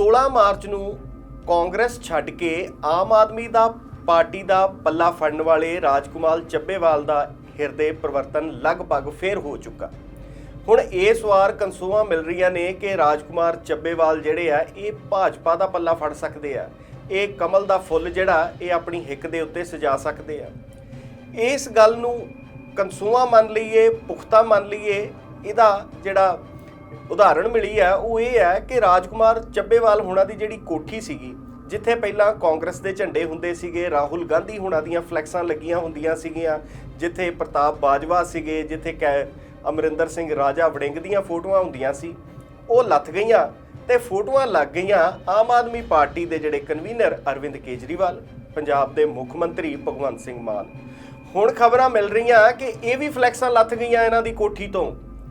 16 March ਨੂੰ ਕਾਂਗਰਸ ਛੱਡ ਕੇ ਆਮ ਆਦਮੀ ਦਾ party ਦਾ ਪੱਲਾ ਫੜਨ ਵਾਲੇ ਰਾਜਕੁਮਾਰ ਚੱਬੇਵਾਲ ਦਾ ਹਿਰਦੇ ਪਰਿਵਰਤਨ ਲਗਭਗ ਫੇਰ ਹੋ ਚੁੱਕਾ। ਹੁਣ ਇਸ ਵਾਰ ਕੰਸੂਆਂ ਮਿਲ ਰਹੀਆਂ ਨੇ ਕਿ ਰਾਜਕੁਮਾਰ ਚੱਬੇਵਾਲ ਜਿਹੜੇ ਆ, ਇਹ ਭਾਜਪਾ ਦਾ ਪੱਲਾ ਫੜ ਸਕਦੇ ਆ। ਇਹ ਕਮਲ ਦਾ ਫੁੱਲ ਜਿਹੜਾ, ਇਹ ਆਪਣੀ ਹਿੱਕ ਦੇ ਉੱਤੇ ਸਜਾ ਸਕਦੇ ਆ। ਇਸ ਗੱਲ ਨੂੰ ਕੰਸੂਆਂ ਮੰਨ ਲਈਏ, ਪੁਖਤਾ ਮੰਨ ਲਈਏ, ਇਹਦਾ ਜਿਹੜਾ ਉਦਾਹਰਣ ਮਿਲੀ ਹੈ, ਉਹ ਇਹ ਹੈ ਕਿ ਰਾਜਕੁਮਾਰ ਚੱਬੇਵਾਲ ਹੋਣਾ ਦੀ ਜਿਹੜੀ ਕੋਠੀ ਸੀਗੀ, ਜਿੱਥੇ ਪਹਿਲਾਂ ਕਾਂਗਰਸ ਦੇ ਝੰਡੇ ਹੁੰਦੇ ਸੀਗੇ, ਰਾਹੁਲ ਗਾਂਧੀ ਹੋਣਾ ਦੀਆਂ ਫਲੈਕਸਾਂ ਲੱਗੀਆਂ ਹੁੰਦੀਆਂ ਸੀਗੀਆਂ, ਜਿੱਥੇ ਪ੍ਰਤਾਪ ਬਾਜਵਾ ਸੀਗੇ, ਜਿੱਥੇ ਕੈ ਅਮਰਿੰਦਰ ਸਿੰਘ ਰਾਜਾ ਵੜਿੰਗ ਦੀਆਂ ਫੋਟੋਆਂ ਹੁੰਦੀਆਂ ਸੀ, ਉਹ ਲੱਥ ਗਈਆਂ ਤੇ ਫੋਟੋਆਂ ਲੱਗ ਗਈਆਂ ਆਮ ਆਦਮੀ ਪਾਰਟੀ ਦੇ ਜਿਹੜੇ ਕਨਵੀਨਰ ਅਰਵਿੰਦ ਕੇਜਰੀਵਾਲ, ਪੰਜਾਬ ਦੇ ਮੁੱਖ ਮੰਤਰੀ ਭਗਵੰਤ ਸਿੰਘ ਮਾਨ। ਹੁਣ ਖਬਰਾਂ ਮਿਲ ਰਹੀਆਂ ਕਿ ਇਹ ਵੀ ਫਲੈਕਸਾਂ ਲੱਥ ਗਈਆਂ ਇਹਨਾਂ ਦੀ ਕੋਠੀ ਤੋਂ।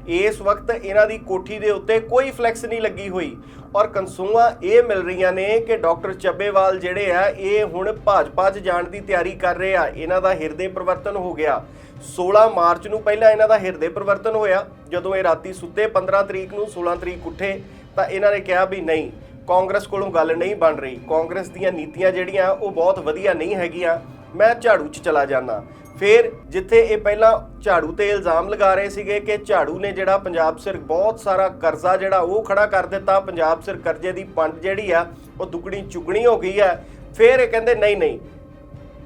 ਇਸ ਵਕਤ ਇਹਨਾਂ ਦੀ ਕੋਠੀ ਦੇ ਉੱਤੇ ਕੋਈ ਫਲੈਕਸ ਨਹੀਂ ਲੱਗੀ ਹੋਈ। ਔਰ ਕਨਸੂਆਂ ਇਹ ਮਿਲ ਰਹੀਆਂ ਨੇ ਕਿ ਡਾਕਟਰ ਚੱਬੇਵਾਲ ਜਿਹੜੇ ਆ, ਇਹ ਹੁਣ ਭਾਜਪਾ 'ਚ ਜਾਣ ਦੀ ਤਿਆਰੀ ਕਰ ਰਹੇ ਆ। ਇਹਨਾਂ ਦਾ ਹਿਰਦੇ ਪਰਿਵਰਤਨ ਹੋ ਗਿਆ। 16 ਮਾਰਚ ਨੂੰ ਪਹਿਲਾਂ ਇਹਨਾਂ ਦਾ ਹਿਰਦੇ ਪਰਿਵਰਤਨ ਹੋਇਆ। ਜਦੋਂ ਇਹ ਰਾਤੀ ਸੁੱਤੇ 15 ਤਰੀਕ ਨੂੰ 16 ਤਰੀਕ ਉੱਠੇ, ਤਾਂ ਇਹਨਾਂ ਨੇ ਕਿਹਾ ਵੀ ਨਹੀਂ, ਕਾਂਗਰਸ ਕੋਲੋਂ ਗੱਲ ਨਹੀਂ ਬਣ ਰਹੀ। ਕਾਂਗਰਸ ਦੀਆਂ ਨੀਤੀਆਂ ਜਿਹੜੀਆਂ, ਉਹ ਬਹੁਤ ਵਧੀਆ ਨਹੀਂ ਹੈਗੀਆਂ। ਮੈਂ ਝਾੜੂ 'ਚ ਚਲਾ ਜਾਣਾ ਫਿਰ ਜਿੱਥੇ ਇਹ ਪਹਿਲਾਂ ਝਾੜੂ ਤੇ ਇਲਜ਼ਾਮ ਲਗਾ ਰਹੇ ਸੀਗੇ ਕਿ ਝਾੜੂ ਨੇ ਜਿਹੜਾ ਪੰਜਾਬ ਸਿਰ ਬਹੁਤ ਸਾਰਾ ਕਰਜ਼ਾ ਜਿਹੜਾ ਉਹ ਖੜਾ ਕਰ ਦਿੱਤਾ, ਪੰਜਾਬ ਸਿਰ ਕਰਜ਼ੇ ਦੀ ਪੰਡ ਜਿਹੜੀ ਆ, ਉਹ ਦੁੱਗਣੀ ਚੁਗਣੀ ਹੋ ਗਈ ਆ। ਫਿਰ ਇਹ ਕਹਿੰਦੇ, ਨਹੀਂ ਨਹੀਂ,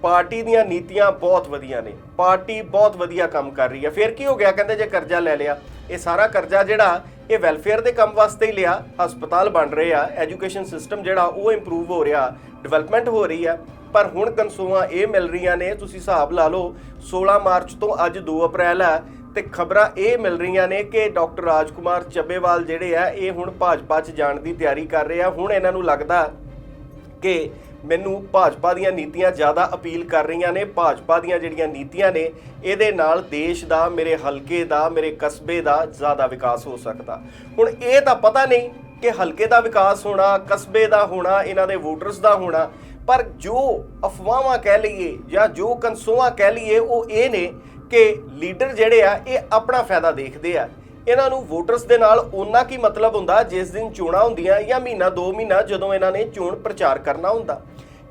ਪਾਰਟੀ ਦੀਆਂ ਨੀਤੀਆਂ ਬਹੁਤ ਵਧੀਆ ਨੇ, ਪਾਰਟੀ ਬਹੁਤ ਵਧੀਆ ਕੰਮ ਕਰ ਰਹੀ ਹੈ ਫਿਰ ਕੀ ਹੋ ਗਿਆ? ਕਹਿੰਦੇ, ਜੇ ਕਰਜ਼ਾ ਲੈ ਲਿਆ, ਇਹ ਸਾਰਾ ਕਰਜ਼ਾ ਜਿਹੜਾ, ਇਹ ਵੈਲਫੇਅਰ ਦੇ ਕੰਮ ਵਾਸਤੇ ਹੀ ਲਿਆ, ਹਸਪਤਾਲ ਬਣ ਰਹੇ ਆ, ਐਜੂਕੇਸ਼ਨ ਸਿਸਟਮ ਜਿਹੜਾ ਉਹ ਇੰਪਰੂਵ ਹੋ ਰਿਹਾ, ਡਿਵੈਲਪਮੈਂਟ ਹੋ ਰਹੀ ਆ। ਪਰ ਹੁਣ ਕਨਸੂਆਂ ਇਹ ਮਿਲ ਰਹੀਆਂ ਨੇ, ਤੁਸੀਂ ਹਿਸਾਬ ਲਾ ਲਓ 16 ਮਾਰਚ ਤੋਂ ਅੱਜ 2 ਅਪ੍ਰੈਲ ਹੈ ਤੇ ਖਬਰਾਂ ਇਹ ਮਿਲ ਰਹੀਆਂ ਨੇ ਕਿ ਡਾਕਟਰ ਰਾਜਕੁਮਾਰ ਚੱਬੇਵਾਲ ਜਿਹੜੇ ਆ, ਇਹ ਹੁਣ ਭਾਜਪਾ 'ਚ ਜਾਣ ਦੀ ਤਿਆਰੀ ਕਰ ਰਹੇ ਆ। ਹੁਣ ਇਹਨਾਂ ਨੂੰ ਲੱਗਦਾ ਕਿ ਮੈਨੂੰ ਭਾਜਪਾ ਦੀਆਂ ਨੀਤੀਆਂ ਜ਼ਿਆਦਾ ਅਪੀਲ ਕਰ ਰਹੀਆਂ ਨੇ, ਭਾਜਪਾ ਦੀਆਂ ਜਿਹੜੀਆਂ ਨੀਤੀਆਂ ਨੇ, ਇਹਦੇ ਨਾਲ ਦੇਸ਼ ਦਾ, ਮੇਰੇ ਹਲਕੇ ਦਾ, ਮੇਰੇ ਕਸਬੇ ਦਾ ਜ਼ਿਆਦਾ ਵਿਕਾਸ ਹੋ ਸਕਦਾ। ਹੁਣ ਇਹ ਤਾਂ ਪਤਾ ਨਹੀਂ ਕਿ ਹਲਕੇ ਦਾ ਵਿਕਾਸ ਹੋਣਾ, ਕਸਬੇ ਦਾ ਹੋਣਾ, ਇਹਨਾਂ ਦੇ ਵੋਟਰਸ ਦਾ ਹੋਣਾ ਪਰ ਜੋ ਅਫਵਾਹਾਂ ਕਹਿ ਲਈਏ ਜਾਂ ਜੋ ਕਨਸੂਆਂ ਕਹਿ ਲਈਏ, ਉਹ ਇਹ ਨੇ ਕਿ ਲੀਡਰ ਜਿਹੜੇ ਆ, ਇਹ ਆਪਣਾ ਫਾਇਦਾ ਦੇਖਦੇ ਆ। ਇਹਨਾਂ ਨੂੰ ਵੋਟਰਸ ਦੇ ਨਾਲ ਉਹਨਾਂ ਕੀ ਮਤਲਬ ਹੁੰਦਾ, ਜਿਸ ਦਿਨ ਚੋਣਾਂ ਹੁੰਦੀਆਂ ਜਾਂ ਮਹੀਨਾ 2 ਮਹੀਨਾ ਜਦੋਂ ਇਹਨਾਂ ਨੇ ਚੋਣ ਪ੍ਰਚਾਰ ਕਰਨਾ ਹੁੰਦਾ।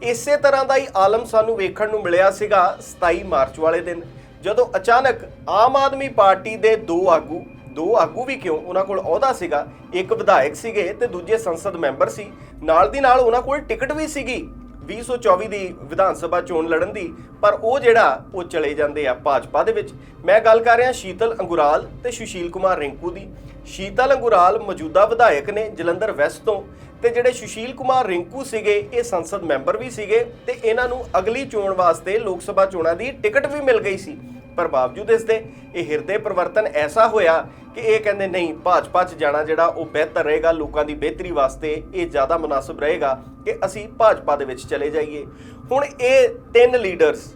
ਇਸੇ ਤਰ੍ਹਾਂ ਦਾ ਹੀ ਆਲਮ ਸਾਨੂੰ ਵੇਖਣ ਨੂੰ ਮਿਲਿਆ ਸੀਗਾ 27 ਮਾਰਚ ਵਾਲੇ ਦਿਨ, ਜਦੋਂ ਅਚਾਨਕ ਆਮ ਆਦਮੀ ਪਾਰਟੀ ਦੇ ਦੋ ਆਗੂ ਦੋ ਆਗੂ ਵੀ ਕਿਉਂ, ਉਹਨਾਂ ਕੋਲ ਅਹੁਦਾ ਸੀਗਾ, ਇੱਕ ਵਿਧਾਇਕ ਸੀਗੇ ਤੇ ਦੂਜੇ ਸੰਸਦ ਮੈਂਬਰ ਸੀ। ਨਾਲ ਦੀ ਨਾਲ ਉਹਨਾਂ ਕੋਲ ਟਿਕਟ ਵੀ ਸੀਗੀ। 2024 ਦੀ ਵਿਧਾਨ ਸਭਾ ਚੋਣ ਲੜਨ ਦੀ, ਪਰ ਉਹ ਜਿਹੜਾ ਉਹ ਚਲੇ ਜਾਂਦੇ ਆ ਭਾਜਪਾ ਦੇ ਵਿੱਚ। ਮੈਂ ਗੱਲ ਕਰ ਰਿਹਾ ਸ਼ੀਤਲ ਅੰਗੁਰਾਲ ਤੇ ਸੁਸ਼ੀਲ ਕੁਮਾਰ ਰਿੰਕੂ ਦੀ। ਸ਼ੀਤਲ ਅੰਗੁਰਾਲ ਮੌਜੂਦਾ ਵਿਧਾਇਕ ਨੇ ਜਲੰਧਰ ਵੈਸਟ ਤੋਂ ਤੇ ਜਿਹੜੇ ਸੁਸ਼ੀਲ ਕੁਮਾਰ ਰਿੰਕੂ ਸੀਗੇ, ਇਹ ਸੰਸਦ ਮੈਂਬਰ ਵੀ ਸੀਗੇ ਤੇ ਇਹਨਾਂ ਨੂੰ ਅਗਲੀ ਚੋਣ ਵਾਸਤੇ ਲੋਕ ਸਭਾ ਚੋਣਾਂ ਦੀ ਟਿਕਟ ਵੀ ਮਿਲ ਗਈ ਸੀ। ਪਰ ਬਾਵਜੂਦ ਇਸ ਦੇ ਇਹ ਹਿਰਦੇ ਪਰਿਵਰਤਨ ਐਸਾ ਹੋਇਆ ਕਿ ਇਹ ਕਹਿੰਦੇ ਨਹੀਂ, ਭਾਜਪਾ 'ਚ ਜਾਣਾ ਜਿਹੜਾ ਉਹ ਬਿਹਤਰ ਰਹੇਗਾ ਲੋਕਾਂ ਦੀ ਬਿਹਤਰੀ ਵਾਸਤੇ, ਇਹ ਜ਼ਿਆਦਾ ਮੁਨਾਸਬ ਰਹੇਗਾ ਕਿ ਅਸੀਂ ਭਾਜਪਾ ਦੇ ਵਿੱਚ ਚਲੇ ਜਾਈਏ। ਹੁਣ ਇਹ ਤਿੰਨ ਲੀਡਰਸ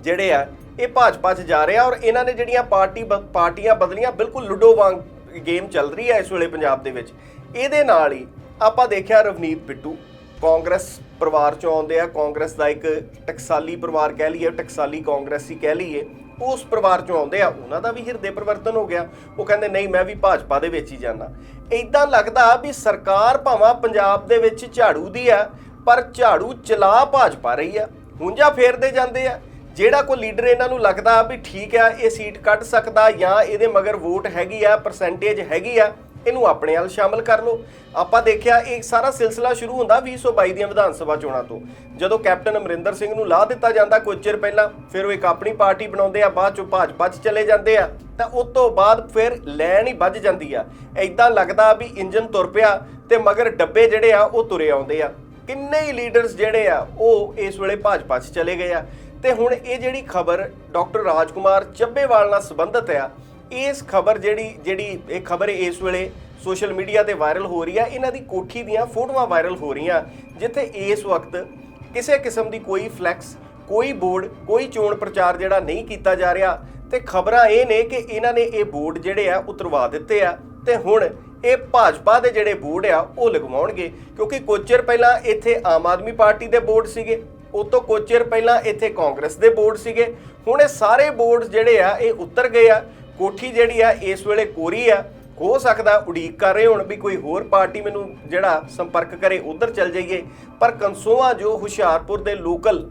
ਜਿਹੜੇ ਆ, ਇਹ ਭਾਜਪਾ 'ਚ ਜਾ ਰਹੇ ਆ ਔਰ ਇਹਨਾਂ ਨੇ ਜਿਹੜੀਆਂ ਪਾਰਟੀ ਬ- ਪਾਰਟੀਆਂ ਬਦਲੀਆਂ, ਬਿਲਕੁਲ ਲੁੱਡੋ ਵਾਂਗ ਗੇਮ ਚੱਲ ਰਹੀ ਹੈ ਇਸ ਵੇਲੇ ਪੰਜਾਬ ਦੇ ਵਿੱਚ। ਇਹਦੇ ਨਾਲ ਹੀ ਆਪਾਂ ਦੇਖਿਆ ਰਵਨੀਤ ਬਿੱਟੂ, ਕਾਂਗਰਸ ਪਰਿਵਾਰ ਚੋਂ ਆਉਂਦੇ ਆ, ਕਾਂਗਰਸ ਦਾ ਇੱਕ ਟਕਸਾਲੀ ਪਰਿਵਾਰ ਕਹਿ ਲਈਏ, ਟਕਸਾਲੀ ਕਾਂਗਰਸੀ ਕਹਿ ਲਈਏ। ਉਸ ਪਰਿਵਾਰ ਚੋਂ ਆਉਂਦੇ ਆ, ਉਹਨਾਂ ਦਾ ਵੀ ਹਿਰਦੇ ਪਰਿਵਰਤਨ ਹੋ ਗਿਆ। ਉਹ ਕਹਿੰਦੇ, ਨਹੀਂ, ਮੈਂ ਵੀ ਭਾਜਪਾ ਦੇ ਵਿੱਚ ਹੀ ਜਾਣਾ ਇਦਾਂ ਲੱਗਦਾ ਵੀ ਸਰਕਾਰ ਭਾਵੇਂ ਪੰਜਾਬ ਦੇ ਵਿੱਚ ਝਾੜੂ ਦੀ ਆ, ਪਰ ਝਾੜੂ ਚਲਾ ਭਾਜਪਾ ਰਹੀ ਆ। ਹੁੰਜਾ ਫੇਰਦੇ ਜਾਂਦੇ ਆ। ਜਿਹੜਾ ਕੋਈ ਲੀਡਰ ਇਹਨਾਂ ਨੂੰ ਲੱਗਦਾ ਵੀ ਠੀਕ ਆ, ਇਹ ਸੀਟ ਕੱਢ ਸਕਦਾ ਜਾਂ ਇਹਦੇ ਮਗਰ ਵੋਟ ਹੈਗੀ ਆ ਪਰਸੈਂਟੇਜ ਹੈਗੀ ਆ ਇਹਨੂੰ ਆਪਣੇ ਨਾਲ ਸ਼ਾਮਲ ਕਰ ਲਓ। ਆਪਾਂ ਦੇਖਿਆ ਇਹ ਸਾਰਾ ਸਿਲਸਿਲਾ ਸ਼ੁਰੂ ਹੁੰਦਾ 2022 ਦੀਆਂ ਵਿਧਾਨ ਸਭਾ ਚੋਣਾਂ ਤੋਂ। ਜਦੋਂ ਕੈਪਟਨ ਅਮਰਿੰਦਰ ਸਿੰਘ ਨੂੰ ਲਾਹ ਦਿੱਤਾ ਜਾਂਦਾ ਕੁਝ ਚਿਰ ਪਹਿਲਾਂ, ਫਿਰ ਉਹ ਇੱਕ ਆਪਣੀ ਪਾਰਟੀ ਬਣਾਉਂਦੇ ਆ, ਬਾਅਦ ਚੋਂ ਭਾਜਪਾ 'ਚ ਚਲੇ ਜਾਂਦੇ ਆ। ਤਾਂ ਉਸ ਤੋਂ ਬਾਅਦ ਫਿਰ ਲੈਣ ਹੀ ਵੱਜ ਜਾਂਦੀ ਆ। ਐਦਾਂ ਲੱਗਦਾ ਵੀ ਇੰਜਨ ਤੁਰ ਪਿਆ ਤੇ ਮਗਰ ਡੱਬੇ ਜਿਹੜੇ ਆ, ਉਹ ਤੁਰੇ ਆਉਂਦੇ ਆ। ਕਿੰਨੇ ਹੀ ਲੀਡਰਸ ਜਿਹੜੇ ਆ, ਉਹ ਇਸ ਵੇਲੇ ਭਾਜਪਾ 'ਚ ਚਲੇ ਗਏ ਆ। ਤੇ ਹੁਣ ਇਹ ਜਿਹੜੀ ਖਬਰ ਡਾਕਟਰ ਰਾਜਕੁਮਾਰ ਚੱਬੇਵਾਲ ਨਾਲ ਸੰਬੰਧਿਤ ਆ ਇਸ ਖਬਰ ਜਿਹੜੀ ਜਿਹੜੀ ਇਹ ਖਬਰ ਇਸ ਵੇਲੇ ਸੋਸ਼ਲ ਮੀਡੀਆ ਤੇ ਵਾਇਰਲ ਹੋ ਰਹੀ ਹੈ ਇਹਨਾਂ ਦੀ ਕੋਠੀ ਦੀਆਂ ਫੋਟੋਆਂ ਵਾਇਰਲ ਹੋ ਰਹੀਆਂ, ਜਿੱਥੇ ਇਸ ਵਕਤ ਕਿਸੇ ਕਿਸਮ ਦੀ ਕੋਈ ਫਲੈਕਸ, ਕੋਈ ਬੋਰਡ, ਕੋਈ ਚੋਣ ਪ੍ਰਚਾਰ ਜਿਹੜਾ ਨਹੀਂ ਕੀਤਾ ਜਾ ਰਿਹਾ ਤੇ ਖਬਰਾਂ ਇਹ ਨੇ ਕਿ ਇਹਨਾਂ ਨੇ ਇਹ ਬੋਰਡ ਜਿਹੜੇ ਆ ਉਤਰਵਾ ਦਿੱਤੇ ਆ ਤੇ ਹੁਣ ਇਹ ਭਾਜਪਾ ਦੇ ਜਿਹੜੇ ਬੋਰਡ ਆ, ਉਹ ਲਗਵਾਉਣਗੇ, ਕਿਉਂਕਿ ਕੁਝ ਚਿਰ ਪਹਿਲਾਂ ਇੱਥੇ ਆਮ ਆਦਮੀ ਪਾਰਟੀ ਦੇ ਬੋਰਡ ਸੀਗੇ, ਉਹ ਤੋਂ ਕੁਝ ਚਿਰ ਪਹਿਲਾਂ ਇੱਥੇ ਕਾਂਗਰਸ ਦੇ ਬੋਰਡ ਸੀਗੇ, ਹੁਣ ਇਹ ਸਾਰੇ ਬੋਰਡ ਜਿਹੜੇ ਆ, ਇਹ ਉੱਤਰ ਗਏ ਆ ਕੋਠੀ ਜਿਹੜੀ ਆ, ਇਸ ਵੇਲੇ ਕੋਰੀ ਆ, ਹੋ ਸਕਦਾ ਉਡੀਕ ਕਰ ਰਹੇ ਹੋਣ ਵੀ ਕੋਈ ਹੋਰ ਪਾਰਟੀ ਮੈਨੂੰ ਜਿਹੜਾ ਸੰਪਰਕ ਕਰੇ, ਉਧਰ ਚੱਲ ਜਾਈਏ। ਪਰ ਕਨਸੋਆ ਜੋ ਹੁਸ਼ਿਆਰਪੁਰ ਦੇ ਲੋਕਲ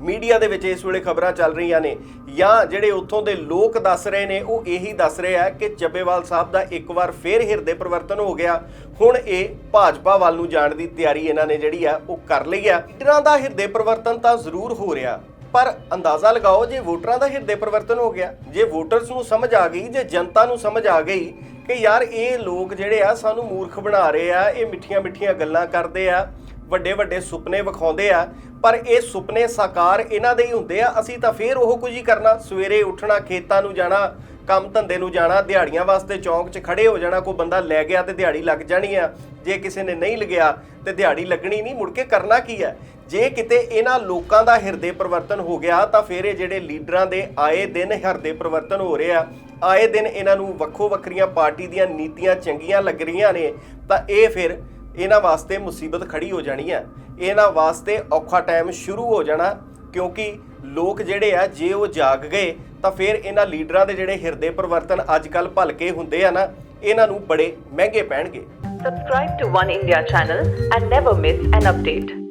ਮੀਡੀਆ ਦੇ ਵਿੱਚ ਇਸ ਵੇਲੇ ਖਬਰਾਂ ਚੱਲ ਰਹੀਆਂ ਨੇ, ਜਾਂ ਜਿਹੜੇ ਉੱਥੋਂ ਦੇ ਲੋਕ ਦੱਸ ਰਹੇ ਨੇ, ਉਹ ਇਹੀ ਦੱਸ ਰਹੇ ਆ ਕਿ ਚੱਬੇਵਾਲ ਸਾਹਿਬ ਦਾ ਇੱਕ ਵਾਰ ਫੇਰ ਹਿਰਦੇ ਪਰਿਵਰਤਨ ਹੋ ਗਿਆ। ਹੁਣ ਇਹ ਭਾਜਪਾ ਵੱਲ ਨੂੰ ਜਾਣ ਦੀ ਤਿਆਰੀ ਇਹਨਾਂ ਨੇ ਜਿਹੜੀ ਆ, ਉਹ ਕਰ ਲਈ ਆ। ਲੀਡਰਾਂ ਦਾ ਹਿਰਦੇ ਪਰਿਵਰਤਨ ਤਾਂ ਜ਼ਰੂਰ ਹੋ ਰਿਹਾ। ਪਰ ਅੰਦਾਜ਼ਾ ਲਗਾਓ ਜੇ ਵੋਟਰਾਂ ਦਾ ਹਿਰਦੇ ਪਰਿਵਰਤਨ ਹੋ ਗਿਆ, ਜੇ ਵੋਟਰਸ ਨੂੰ ਸਮਝ ਆ ਗਈ, ਜੇ ਜਨਤਾ ਨੂੰ ਸਮਝ ਆ ਗਈ ਕਿ ਯਾਰ ਇਹ ਲੋਕ ਜਿਹੜੇ ਆ ਸਾਨੂੰ ਮੂਰਖ ਬਣਾ ਰਹੇ ਆ, ਇਹ ਮਿੱਠੀਆਂ ਮਿੱਠੀਆਂ ਗੱਲਾਂ ਕਰਦੇ ਆ, ਵੱਡੇ ਵੱਡੇ ਸੁਪਨੇ ਵਿਖਾਉਂਦੇ ਆ, ਪਰ ਇਹ ਸੁਪਨੇ ਸਾਕਾਰ ਇਹਨਾਂ ਦੇ ਹੀ ਹੁੰਦੇ ਆ, ਅਸੀਂ ਤਾਂ ਫੇਰ ਉਹ ਕੁਝ ਹੀ ਕਰਨਾ, ਸਵੇਰੇ ਉੱਠਣਾ, ਖੇਤਾਂ ਨੂੰ ਜਾਣਾ, ਕੰਮ ਧੰਦੇ ਨੂੰ ਜਾਣਾ, ਦਿਹਾੜੀਆਂ ਵਾਸਤੇ ਚੌਂਕ 'ਚ ਖੜੇ ਹੋ ਜਾਣਾ, ਕੋਈ ਬੰਦਾ ਲੈ ਗਿਆ ਤੇ ਦਿਹਾੜੀ ਲੱਗ ਜਾਣੀ ਆ, ਜੇ ਕਿਸੇ ਨੇ ਨਹੀਂ ਲਗਿਆ ਤੇ ਦਿਹਾੜੀ ਲੱਗਣੀ ਨਹੀਂ, ਮੁੜ ਕੇ ਕਰਨਾ ਕੀ ਹੈ ਜੇ ਕਿਤੇ ਇਹਨਾਂ ਲੋਕਾਂ ਦਾ ਹਿਰਦੇ ਪਰਿਵਰਤਨ ਹੋ ਗਿਆ, ਤਾਂ ਫਿਰ ਇਹ ਜਿਹੜੇ ਲੀਡਰਾਂ ਦੇ ਆਏ ਦਿਨ ਹਿਰਦੇ ਪਰਿਵਰਤਨ ਹੋ ਰਹੇ ਆ। ਆਏ ਦਿਨ ਇਹਨਾਂ ਨੂੰ ਵੱਖੋ ਵੱਖਰੀਆਂ ਪਾਰਟੀ ਦੀਆਂ ਨੀਤੀਆਂ ਚੰਗੀਆਂ ਲੱਗ ਰਹੀਆਂ ਨੇ, ਤਾਂ ਇਹ ਫਿਰ ਇਹਨਾਂ ਵਾਸਤੇ ਮੁਸੀਬਤ ਖੜੀ ਹੋ ਜਾਣੀ ਆ। ਇਹਨਾਂ ਵਾਸਤੇ ਔਖਾ ਟਾਈਮ ਸ਼ੁਰੂ ਹੋ ਜਾਣਾ, ਕਿਉਂਕਿ ਲੋਕ ਜਿਹੜੇ ਆ, ਜੇ ਉਹ ਜਾਗ ਗਏ, ਤਾਂ ਫਿਰ ਇਹਨਾਂ ਲੀਡਰਾਂ ਦੇ ਜਿਹੜੇ ਹਿਰਦੇ ਪਰਿਵਰਤਨ ਅੱਜ ਕੱਲ ਭਲਕੇ ਹੁੰਦੇ ਆ ਨਾ, ਇਹਨਾਂ ਨੂੰ ਬੜੇ ਮਹਿੰਗੇ ਪੈਣਗੇ। Subscribe to One India channel and never miss an update.